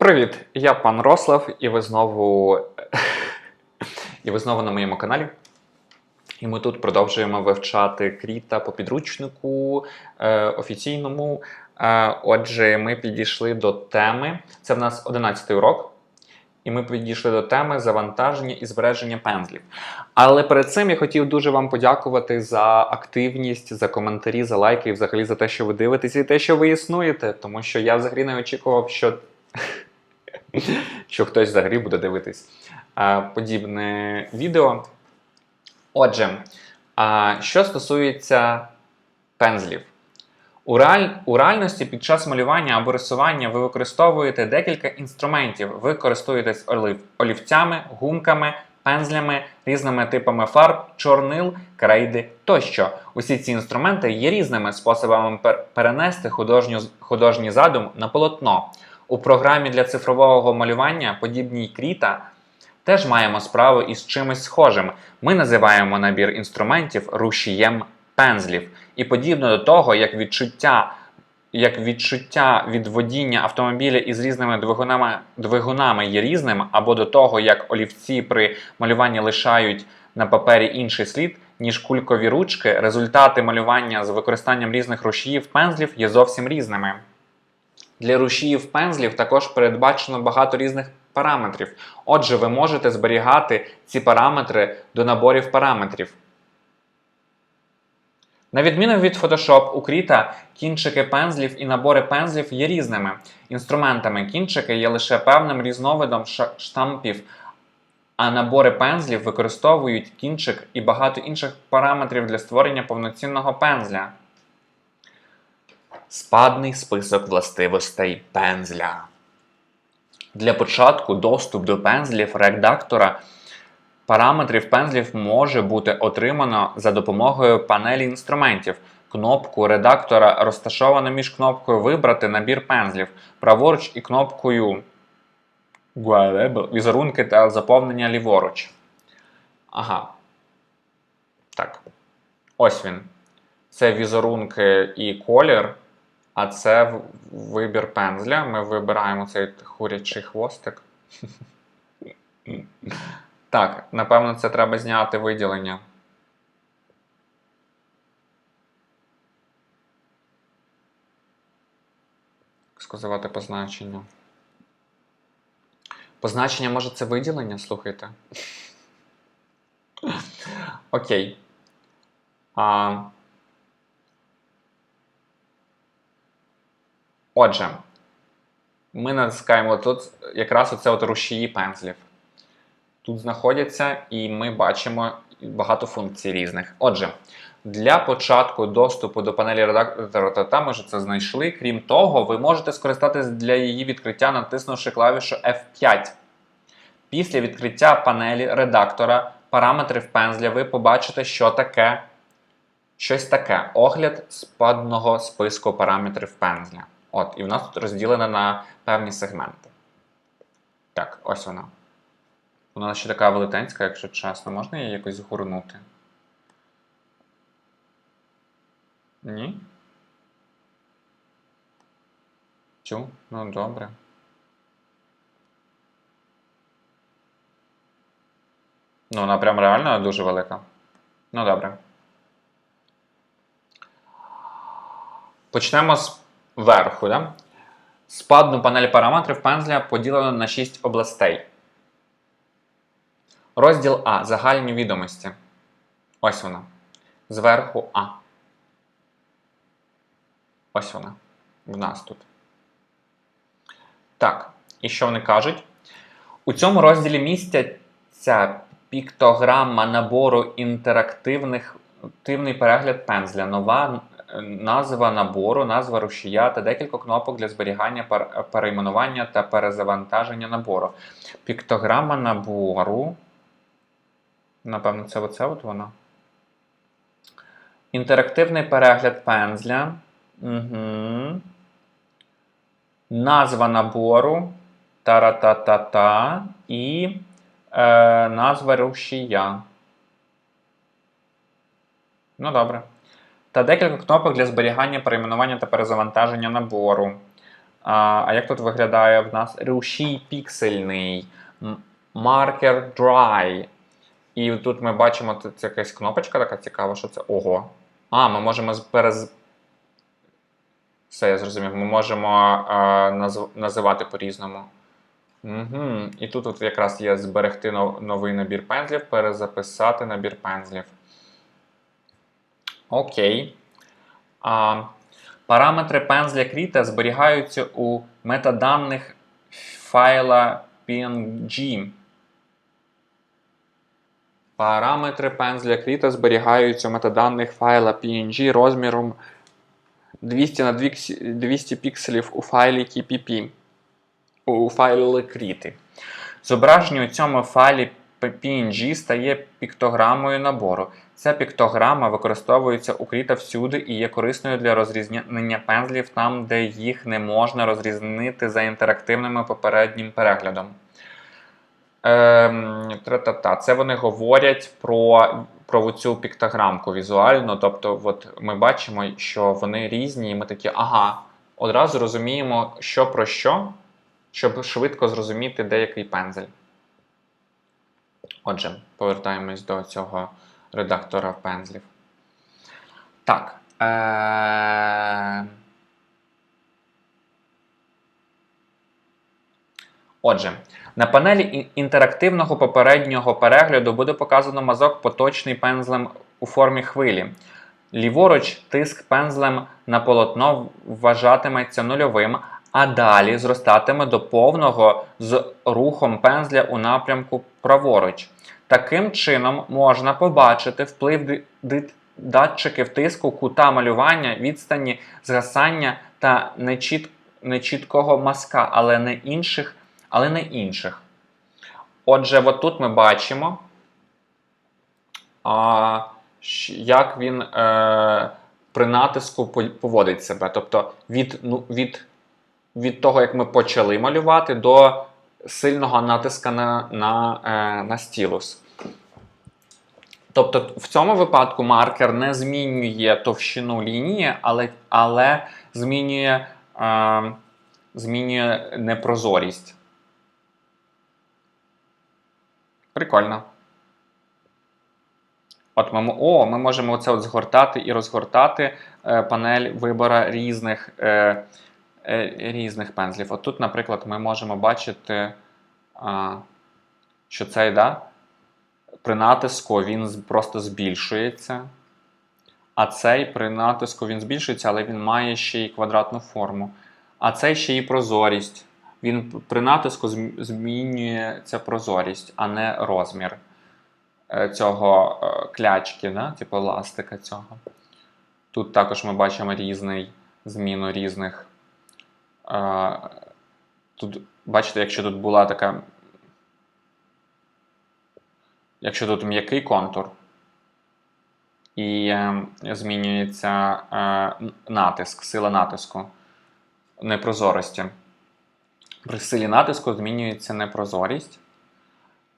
Привіт, я пан Рослав, і ви знову. і ви знову на моєму каналі. І ми тут продовжуємо вивчати кріта по підручнику е, офіційному. Е, отже, ми підійшли до теми. Це в нас 11 урок. І ми підійшли до теми завантаження і збереження пензлів. Але перед цим я хотів дуже вам подякувати за активність, за коментарі, за лайки і взагалі за те, що ви дивитесь, і те, що ви існуєте. Тому що я взагалі не очікував, що, що хтось взагалі буде дивитись подібне відео. Отже, що стосується пензлів. У, реаль... у реальності під час малювання або рисування ви використовуєте декілька інструментів. Ви користуєтесь олів... олівцями, гумками, пензлями, різними типами фарб, чорнил, крейди тощо. Усі ці інструменти є різними способами перенести художню... художній задум на полотно. У програмі для цифрового малювання, подібній Кріта, теж маємо справу із чимось схожим. Ми називаємо набір інструментів рушієм пензлів. І подібно до того, як відчуття, як відчуття від водіння автомобіля із різними двигунами, двигунами є різним, або до того, як олівці при малюванні лишають на папері інший слід, ніж кулькові ручки, результати малювання з використанням різних рушіїв пензлів є зовсім різними. Для рушіїв пензлів також передбачено багато різних параметрів. Отже, ви можете зберігати ці параметри до наборів параметрів. На відміну від Photoshop, у Krita кінчики пензлів і набори пензлів є різними інструментами. Кінчики є лише певним різновидом штампів, а набори пензлів використовують кінчик і багато інших параметрів для створення повноцінного пензля. Спадний список властивостей пензля. Для початку доступ до пензлів редактора параметрів пензлів може бути отримано за допомогою панелі інструментів. Кнопку редактора розташовано між кнопкою Вибрати набір пензлів праворуч і кнопкою Візерунки та заповнення ліворуч. Ага. Так. Ось він. Це візерунки і колір, а це вибір пензля. Ми вибираємо цей хурячий хвостик. Так, напевно, це треба зняти виділення. Сказувати позначення. Позначення, може, це виділення, слухайте. Окей. А... Отже, ми натискаємо тут якраз оце от рушії пензлів. Тут знаходяться, і ми бачимо багато функцій різних. Отже, для початку доступу до панелі редактора ми вже це знайшли. Крім того, ви можете скористатись для її відкриття, натиснувши клавішу F5. Після відкриття панелі редактора параметрів пензля ви побачите, що таке щось таке. Огляд спадного списку параметрів пензля. От, і в нас тут розділено на певні сегменти. Так, ось вона. Вона ще така велетенська, якщо чесно, можна її якось згорнути? Ні? Чу? Ну, добре. Ну, вона прям реально дуже велика. Ну, добре. Почнемо з верху. Да? Спадну панель параметрів пензля поділено на 6 областей. Розділ А. Загальні відомості. Ось вона. Зверху А. Ось вона. В нас тут. Так. І що вони кажуть? У цьому розділі містяться піктограма набору інтерактивних перегляд пензля, нова назва набору, назва рушія та декілька кнопок для зберігання, пер- перейменування та перезавантаження набору. Піктограма набору. Напевно, це оце от воно. Інтерактивний перегляд пензля. Угу. Назва набору. Тара-та-та-та. І е, назва рушія. Ну, добре. Та декілька кнопок для зберігання, перейменування та перезавантаження набору. А, а як тут виглядає в нас рушій піксельний, маркер dry. І тут ми бачимо тут якась кнопочка така цікава, що це ого. А, ми можемо перез... Все, я зрозумів. Ми можемо е, назв... називати по-різному. Угу. І тут от якраз є зберегти нов- новий набір пензлів, перезаписати набір пензлів. Окей. А, параметри пензля Кріта зберігаються у метаданих файла PNG. Параметри пензля Кріта зберігаються у метаданих файла PNG розміром 200 на 200 пікселів у файлі KPP. У файлі Кріти. Зображення у цьому файлі PNG стає піктограмою набору. Ця піктограма використовується у Кріта всюди і є корисною для розрізнення пензлів там, де їх не можна розрізнити за інтерактивним попереднім переглядом. Ем. Це вони говорять про, про цю піктограмку візуально. Тобто, от ми бачимо, що вони різні, і ми такі, ага, одразу розуміємо, що про що, щоб швидко зрозуміти деякий пензель. Отже, повертаємось до цього редактора пензлів. Так. Е... Отже, на панелі інтерактивного попереднього перегляду буде показано мазок поточний пензлем у формі хвилі. Ліворуч тиск пензлем на полотно вважатиметься нульовим, а далі зростатиме до повного з рухом пензля у напрямку праворуч. Таким чином можна побачити вплив датчиків тиску, кута малювання, відстані згасання та нечіт... нечіткого мазка, але не інших, але не інших. Отже, от тут ми бачимо, а, як він е, при натиску поводить себе. Тобто від, ну, від, від того, як ми почали малювати, до сильного натиска на, на, е, на стілус. Тобто в цьому випадку маркер не змінює товщину лінії, але, але змінює, е, змінює непрозорість. Прикольно. От ми, о, ми можемо оце от згортати і розгортати е, панель вибора різних, е, різних пензлів. От тут, наприклад, ми можемо бачити, що цей, да, при натиску він просто збільшується. А цей при натиску він збільшується, але він має ще й квадратну форму. А цей ще й прозорість. Він при натиску зм- змінюється прозорість, а не розмір е, цього е, клячки, да? типу ластика цього. Тут також ми бачимо різний зміну різних. Тут, бачите, якщо тут була така. Якщо тут м'який контур, і е, змінюється е, натиск, сила натиску непрозорості. При силі натиску змінюється непрозорість,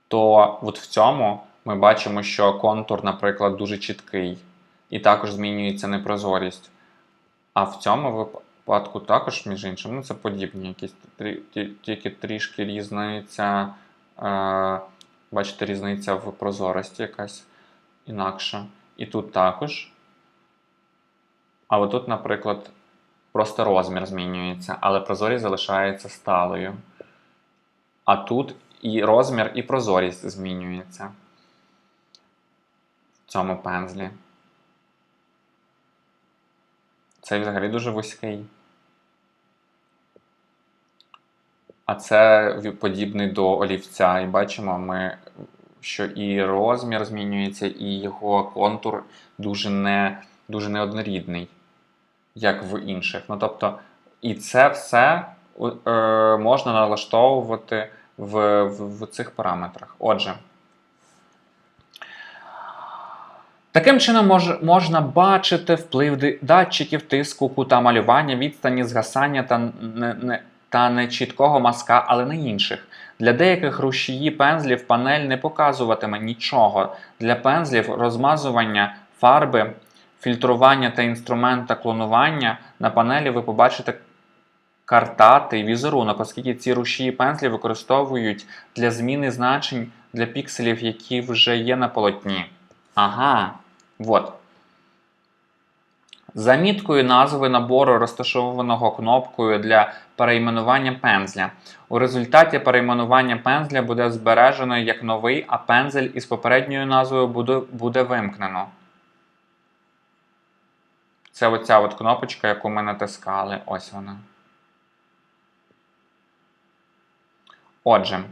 то от в цьому ми бачимо, що контур, наприклад, дуже чіткий, і також змінюється непрозорість. А в цьому випадку також, між іншим, ну це подібні, якісь тільки трішки різниця. Е, бачите, різниця в прозорості якась інакша. І тут також. А отут, наприклад, просто розмір змінюється, але прозорість залишається сталою. А тут і розмір, і прозорість змінюється в цьому пензлі. Цей взагалі дуже вузький. А це подібний до олівця. І бачимо, ми, що і розмір змінюється, і його контур дуже, не, дуже неоднорідний, як в інших. Ну, тобто, і це все е, можна налаштовувати в, в, в цих параметрах. Отже. Таким чином мож, можна бачити вплив датчиків тиску, кута малювання, відстані згасання та, не, не, та нечіткого мазка, але не інших. Для деяких рушії пензлів панель не показуватиме нічого. Для пензлів розмазування фарби, фільтрування та інструмента клонування на панелі ви побачите картатий візерунок, оскільки ці рушії пензлі використовують для зміни значень для пікселів, які вже є на полотні. Ага, от. Заміткою назви набору, розташованого кнопкою для перейменування пензля. У результаті перейменування пензля буде збережено як новий, а пензель із попередньою назвою буде, буде вимкнено. Це оця от кнопочка, яку ми натискали. Ось вона. Отже,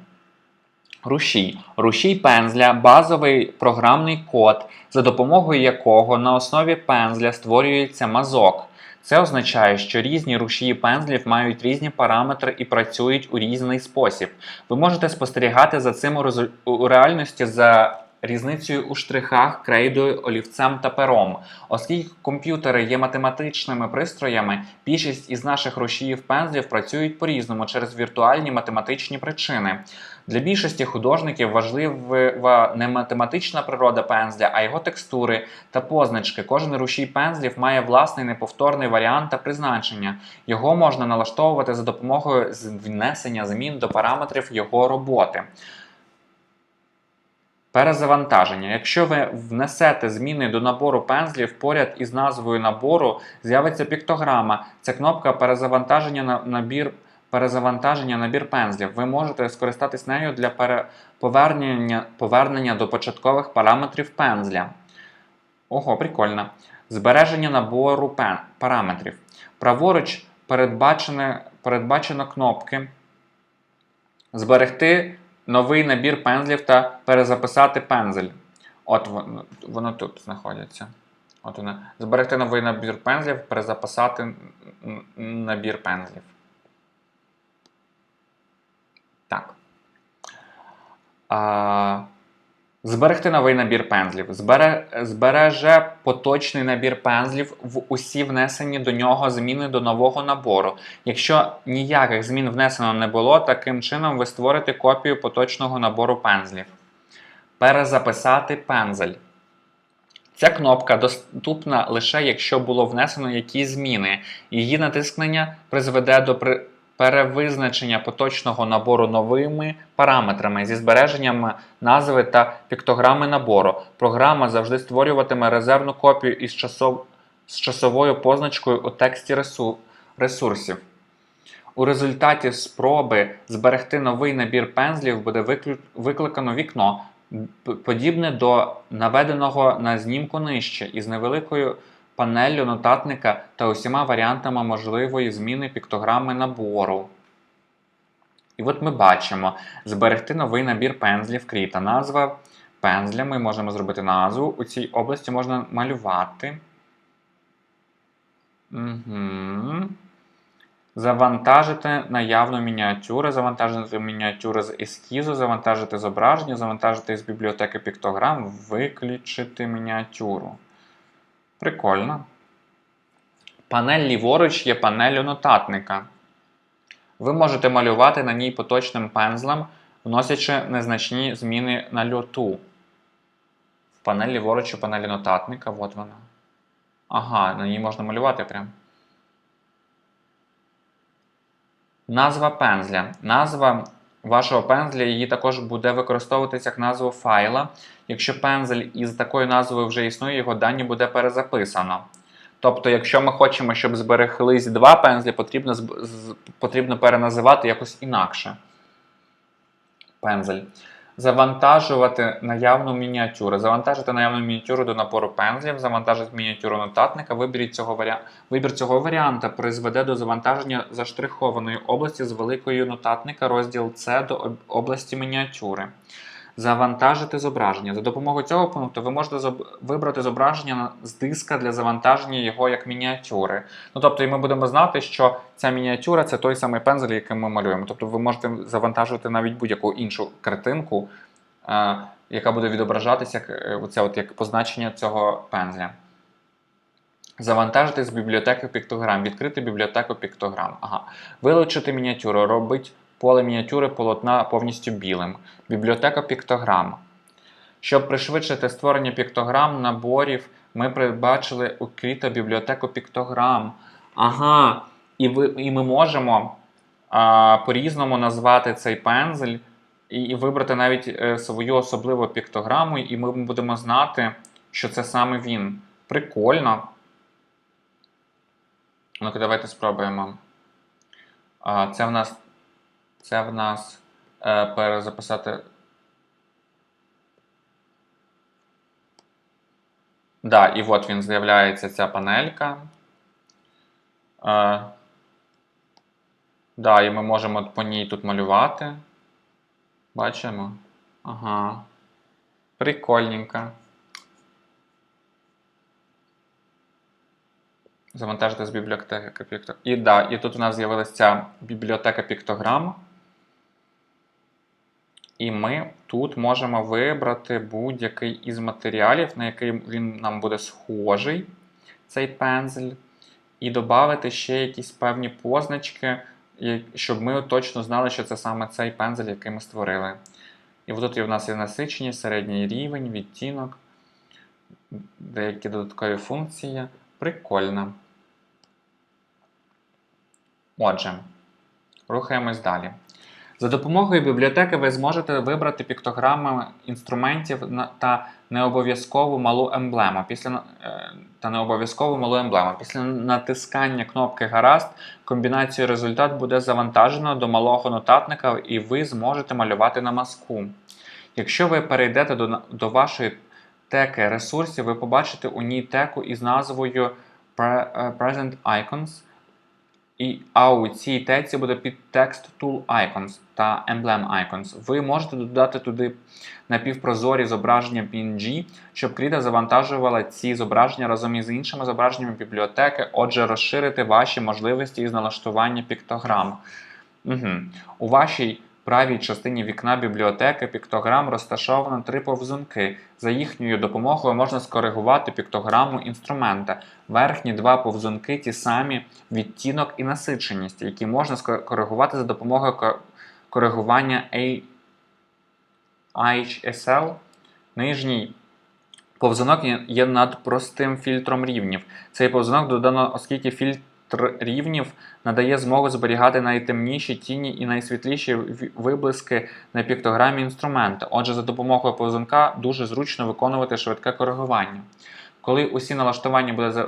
рушій. Рушій пензля базовий програмний код, за допомогою якого на основі пензля створюється мазок. Це означає, що різні рушії пензлів мають різні параметри і працюють у різний спосіб. Ви можете спостерігати за цим у, реальності за різницею у штрихах, крейдою, олівцем та пером. Оскільки комп'ютери є математичними пристроями, більшість із наших рушіїв пензлів працюють по-різному через віртуальні математичні причини. Для більшості художників важлива не математична природа пензля, а його текстури та позначки. Кожен рушій пензлів має власний неповторний варіант та призначення. Його можна налаштовувати за допомогою внесення змін до параметрів його роботи. Перезавантаження. Якщо ви внесете зміни до набору пензлів поряд із назвою набору, з'явиться піктограма. Це кнопка перезавантаження на набір. Перезавантаження набір пензлів. Ви можете скористатись нею для повернення, повернення до початкових параметрів пензля. Ого, прикольно. Збереження набору пен, параметрів. Праворуч передбачене, передбачено кнопки Зберегти новий набір пензлів та перезаписати пензель. От воно, воно тут знаходиться. От воно. Зберегти новий набір пензлів, перезаписати набір пензлів. Так. Зберегти новий набір пензлів. Збере, збереже поточний набір пензлів в усі внесені до нього зміни до нового набору. Якщо ніяких змін внесено не було, таким чином ви створите копію поточного набору пензлів. Перезаписати пензель. Ця кнопка доступна лише якщо було внесено якісь зміни. Її натискнення призведе до перевизначення поточного набору новими параметрами зі збереженням назви та піктограми набору. Програма завжди створюватиме резервну копію із часов... з часовою позначкою у тексті ресу... ресурсів. У результаті спроби зберегти новий набір пензлів буде викликано вікно, подібне до наведеного на знімку нижче, із невеликою панеллю нотатника та усіма варіантами можливої зміни піктограми набору. І от ми бачимо: зберегти новий набір пензлів кріта. Назва пензля. Ми можемо зробити назву. У цій області можна малювати. Угу. Завантажити наявну мініатюру, завантажити мініатюри з ескізу, завантажити зображення, завантажити з бібліотеки піктограм, виключити мініатюру. Прикольно. Панель ліворуч є панелью нотатника. Ви можете малювати на ній поточним пензлем, вносячи незначні зміни на льоту. Панель ліворуч у панелі нотатника, от вона. Ага, на ній можна малювати прям. Назва пензля. Назва вашого пензля її також буде використовуватися як назву файла. Якщо пензель із такою назвою вже існує, його дані буде перезаписано. Тобто, якщо ми хочемо, щоб збереглись два пензлі, потрібно, потрібно переназивати якось інакше. Пензель. Завантажувати наявну мініатюру. Завантажити наявну мініатюру до напору пензлів, завантажити мініатюру нотатника. Вибір цього, варіанту Вибір цього варіанта призведе до завантаження заштрихованої області з великою нотатника, розділ С до об- області мініатюри. Завантажити зображення. За допомогою цього пункту ви можете вибрати зображення з диска для завантаження його як мініатюри. Ну тобто, і ми будемо знати, що ця мініатюра це той самий пензель, яким ми малюємо. Тобто ви можете завантажувати навіть будь-яку іншу картинку, е, яка буде відображатися як, е, оце от, як позначення цього пензля. Завантажити з бібліотеки піктограм, відкрити бібліотеку піктограм. Ага. Вилучити мініатюру, робить поле мініатюри полотна повністю білим. Бібліотека піктограм. Щоб пришвидшити створення піктограм наборів, ми передбачили у Кріта бібліотеку піктограм. Ага, І, ви, і ми можемо а, по-різному назвати цей пензель і, і вибрати навіть е, свою особливу піктограму, і ми будемо знати, що це саме він. Прикольно. Ну-ка, давайте спробуємо. А, це в нас це в нас е, перезаписати. Да, і от він з'являється ця панелька. Е, да, і ми можемо по ній тут малювати. Бачимо? Ага. Прикольненько. Завантажити з бібліотеки піктограм. І да, і тут у нас з'явилася бібліотека піктограм. І ми тут можемо вибрати будь-який із матеріалів, на який він нам буде схожий, цей пензель, і додати ще якісь певні позначки, щоб ми точно знали, що це саме цей пензель, який ми створили. І тут у нас є насиченість, середній рівень, відтінок, деякі додаткові функції. Прикольно. Отже, рухаємось далі. За допомогою бібліотеки ви зможете вибрати піктограми інструментів та необов'язкову малу емблему. Після е, та необов'язкову малу емблему. Після натискання кнопки Гаразд комбінацію результат буде завантажено до малого нотатника, і ви зможете малювати на маску. Якщо ви перейдете до, до вашої теки ресурсів, ви побачите у ній теку із назвою е, Present Icons. І, а у цій теці буде підтекст Tool Icons та Emblem Icons. Ви можете додати туди напівпрозорі зображення PNG, щоб Кріда завантажувала ці зображення разом із іншими зображеннями бібліотеки, отже, розширити ваші можливості із налаштування піктограм. Угу. У вашій правій частині вікна бібліотеки піктограм розташовано три повзунки. За їхньою допомогою можна скоригувати піктограму інструмента. Верхні два повзунки ті самі відтінок і насиченість, які можна скоригувати за допомогою коригування HSL. Нижній повзунок є над простим фільтром рівнів. Цей повзунок додано, оскільки фільтр рівнів надає змогу зберігати найтемніші тіні і найсвітліші виблиски на піктограмі інструмента. Отже, за допомогою повзунка дуже зручно виконувати швидке коригування. Коли усі налаштування буде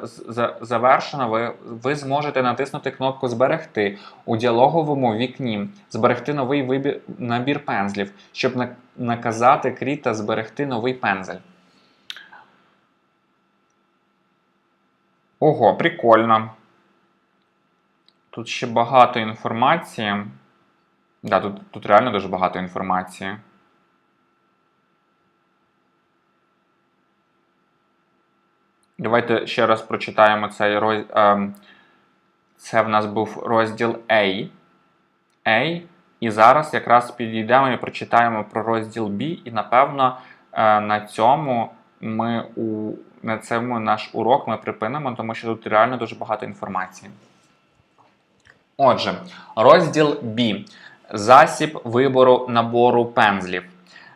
завершено, ви, ви зможете натиснути кнопку Зберегти у діалоговому вікні, зберегти новий вибір, набір пензлів, щоб наказати кріт та зберегти новий пензель. Ого, прикольно. Тут ще багато інформації. Да, тут, тут реально дуже багато інформації. Давайте ще раз прочитаємо цей розділ. Ем, це в нас був розділ A. A. І зараз якраз підійдемо і прочитаємо про розділ B, і, напевно, е, на цьому ми у на цьому наш урок ми припинимо, тому що тут реально дуже багато інформації. Отже, розділ B. Засіб вибору набору пензлів.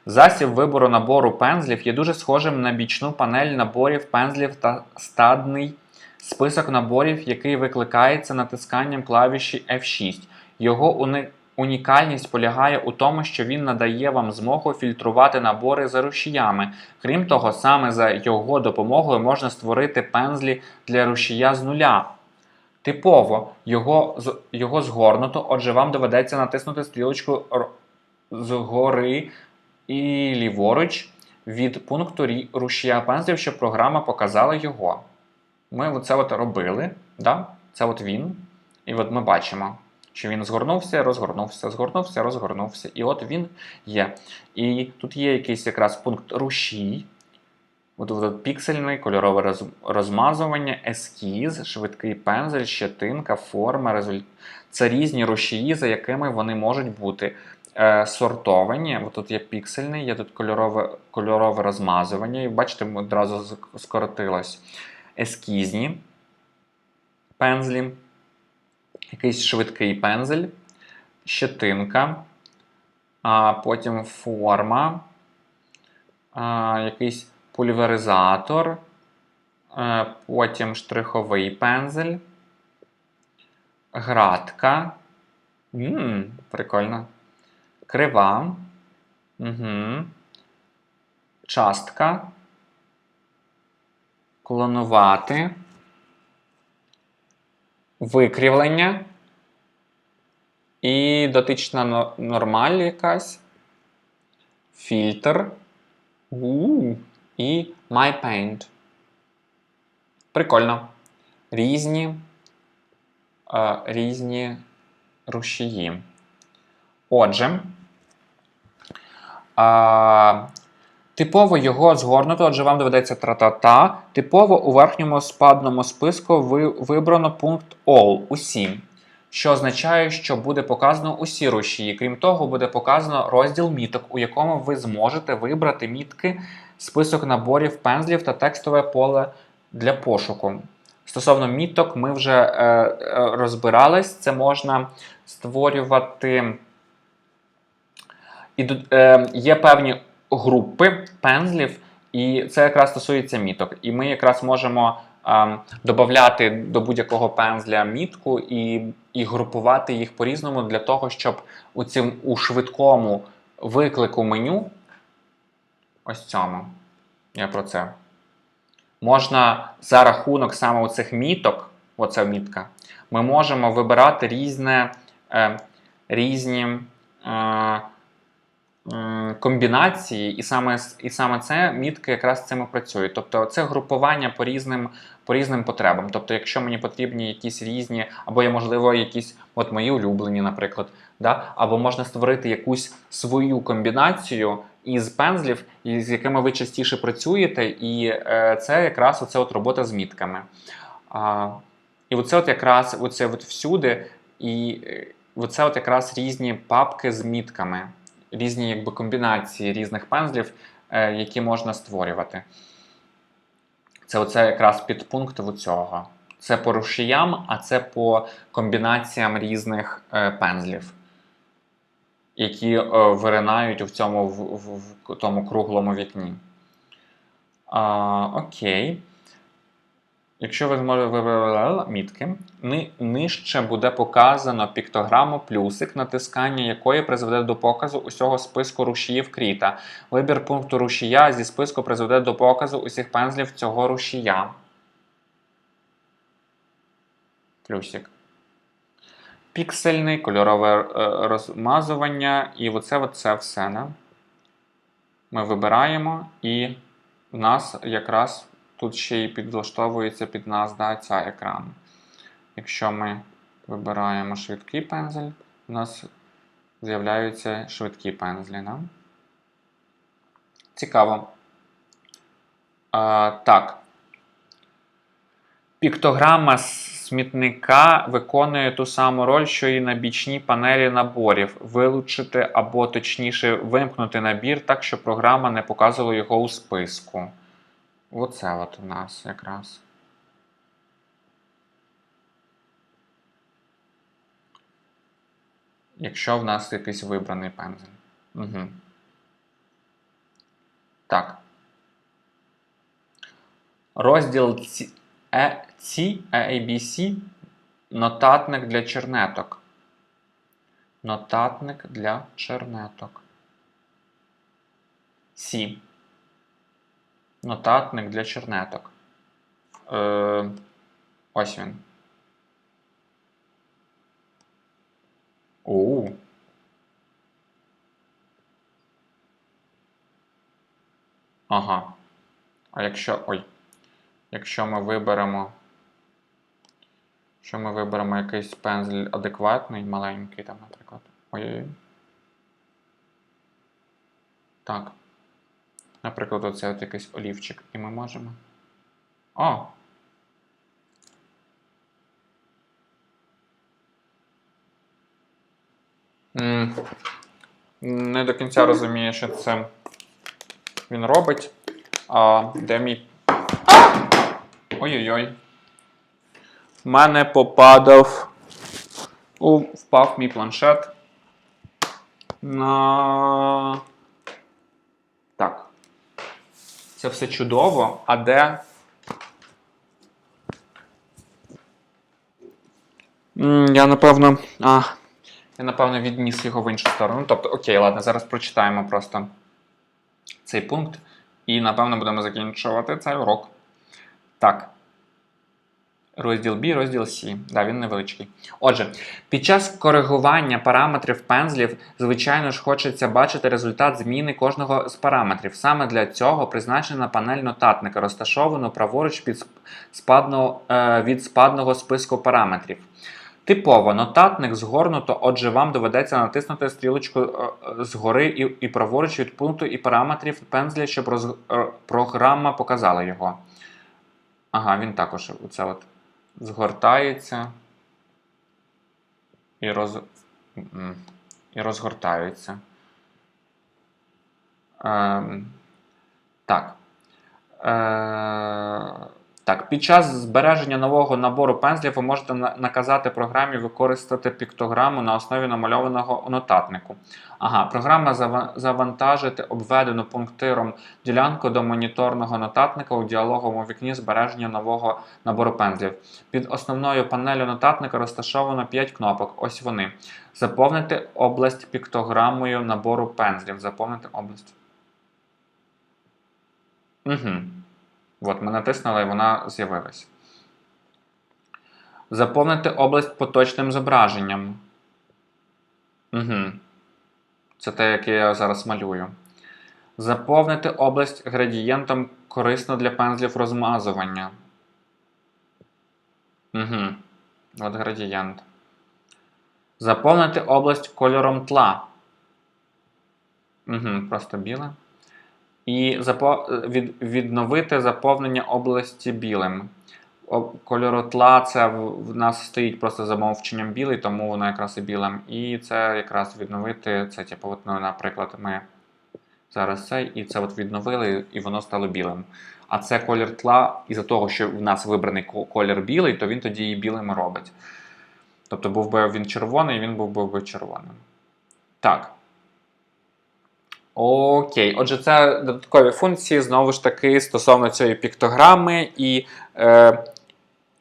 Засіб вибору набору пензлів є дуже схожим на бічну панель наборів пензлів та стадний список наборів, який викликається натисканням клавіші F6. Його унікальність полягає у тому, що він надає вам змогу фільтрувати набори за рушіями. Крім того, саме за його допомогою можна створити пензлі для рушія з нуля. Типово його його згорнуто, отже, вам доведеться натиснути стрілочку згори і ліворуч від пункту рушія пензлів, щоб програма показала його. Ми це от робили. Да? Це от він. І от ми бачимо, що він згорнувся, розгорнувся, згорнувся, розгорнувся. І от він є. І тут є якийсь якраз пункт рушій. От, піксельний, кольорове розмазування, ескіз, швидкий пензель, щетинка, форма, результ... Це різні рушії, за якими вони можуть бути е, сортовані. От тут є піксельний, є тут кольорове кольорове розмазування. І бачите, одразу скоротилось. Ескізні пензлі, якийсь швидкий пензель, щетинка, а потім форма, а, якийсь пульверизатор, е, потім штриховий пензель, Градка. Ммм, прикольно. Крива. Угу. Частка. Клонувати. Викрівлення. І дотична но- нормаль якась. Фільтр. у І MyPaint. Прикольно. Різні. е, різні рушії. Отже. А, типово його згорнуто, отже, вам доведеться тра-та-та. Типово у верхньому спадному списку ви, вибрано пункт All усі, що означає, що буде показано усі рушії. Крім того, буде показано розділ міток, у якому ви зможете вибрати мітки, список наборів пензлів та текстове поле для пошуку. Стосовно міток, ми вже е, е, розбирались. Це можна створювати. І е, є певні групи пензлів, і це якраз стосується міток. І ми якраз можемо е, додати до будь-якого пензля мітку і, і групувати їх по-різному для того, щоб у, цим, у швидкому виклику меню, ось цьому, я про це. Можна за рахунок саме цих міток, оця мітка, ми можемо вибирати різне, е, різні. Е, м, комбінації, і саме, і саме це мітки якраз з цим і працюють. Тобто це групування по різним, по різним потребам. Тобто, якщо мені потрібні якісь різні, або є, можливо, якісь от мої улюблені, наприклад, да? або можна створити якусь свою комбінацію із пензлів, із якими ви частіше працюєте, і е, це якраз оце от робота з мітками. І оце от якраз оце от всюди, і е, оце от якраз різні папки з мітками різні якби, комбінації різних пензлів, е, які можна створювати. Це оце якраз підпункт цього. Це по рушіям, а це по комбінаціям різних пензлів, які е, виринають в цьому в, в, в тому круглому вікні. А, окей. Якщо ви зможете вибрати мітки, ни- нижче буде показано піктограму плюсик, натискання якої призведе до показу усього списку рушіїв кріта. Вибір пункту рушія зі списку призведе до показу усіх пензлів цього рушія. Плюсик. Піксельний, кольорове е, розмазування, і оце, оце все. Да? Ми вибираємо, і в нас якраз тут ще й підлаштовується під нас да, ця екран. Якщо ми вибираємо швидкий пензель, у нас з'являються швидкі пензлі. Да? Цікаво. А, так. Піктограма смітника виконує ту саму роль, що і на бічній панелі наборів. Вилучити або точніше вимкнути набір так, щоб програма не показувала його у списку. Оце от у нас якраз. Якщо в нас якийсь вибраний пензель. Угу. Так. Розділ е, ці ABC нотатник для чернеток. Нотатник для чернеток. Сі. Нотатник для чернеток. Е, ось він. Оу. Ага. А якщо. Ой. Якщо ми виберемо. Якщо ми виберемо якийсь пензель адекватний, маленький, там, наприклад. Ой-ой-ой. Так. Наприклад, оце от якийсь олівчик. І ми можемо. О! Не до кінця розумію, що це він робить. А де мій. Ой-ой-ой. В мене попадав. У, впав мій планшет. На. Так. Це все чудово. А де. Я напевно. А, я напевно відніс його в іншу сторону. Тобто, окей, ладно, зараз прочитаємо просто цей пункт. І напевно будемо закінчувати цей урок. Так. Розділ B, розділ C. Да, він невеличкий. Отже, під час коригування параметрів пензлів, звичайно ж, хочеться бачити результат зміни кожного з параметрів. Саме для цього призначена панель нотатника, розташована праворуч під сп- спадного, е, від спадного списку параметрів. Типово нотатник згорнуто, отже, вам доведеться натиснути стрілочку е, е, згори і, і праворуч від пункту і параметрів пензля, щоб роз, е, програма показала його. Ага, він також оце от згортається і, роз... і розгортаються. Ем, так. Е, так, під час збереження нового набору пензлів ви можете наказати програмі використати піктограму на основі намальованого нотатнику. Ага, програма завантажити обведену пунктиром ділянку до моніторного нотатника у діалоговому вікні збереження нового набору пензлів. Під основною панелю нотатника розташовано 5 кнопок. Ось вони. Заповнити область піктограмою набору пензлів. Заповнити область. Угу. От, ми натиснули, і вона з'явилась. Заповнити область поточним зображенням. Угу. Це те, яке я зараз малюю. Заповнити область градієнтом корисно для пензлів розмазування. Угу. От градієнт. Заповнити область кольором тла. Угу, просто біле. І відновити заповнення області білим. О- Кольоротла це в нас стоїть просто за мовченням білий, тому воно якраз і білим. І це якраз відновити. Це, типу, от, ну, наприклад, ми зараз це, і це от відновили, і воно стало білим. А це колір тла, із-за того, що в нас вибраний ко- колір білий, то він тоді і білим робить. Тобто був би він червоний, він був би червоним. Так. Окей, отже, це додаткові функції, знову ж таки, стосовно цієї піктограми, і е,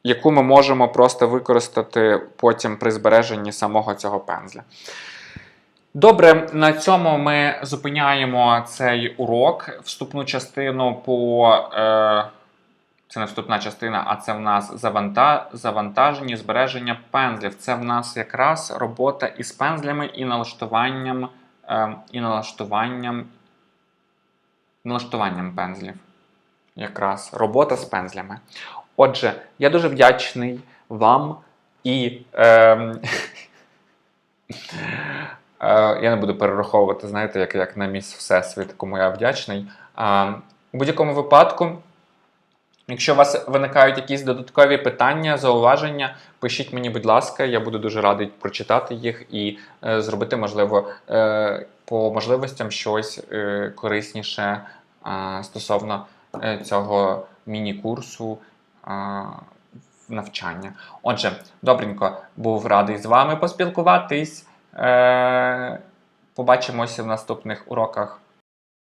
яку ми можемо просто використати потім при збереженні самого цього пензля. Добре, на цьому ми зупиняємо цей урок. Вступну частину по. Е, це не вступна частина, а це в нас заванта... завантаження, збереження пензлів. Це в нас якраз робота із пензлями і налаштуванням, і налаштуванням, налаштуванням пензлів. Якраз робота з пензлями. Отже, я дуже вдячний вам і. Е, Е, Я не буду перераховувати, знаєте, як, як на міс Всесвіт, кому я вдячний. А, у будь-якому випадку, якщо у вас виникають якісь додаткові питання, зауваження, пишіть мені, будь ласка, я буду дуже радий прочитати їх і е, зробити, можливо, е, по можливостям щось е, корисніше е, стосовно е, цього міні-курсу. е, Навчання. Отже, добренько, був радий з вами поспілкуватись. Е, Побачимося в наступних уроках.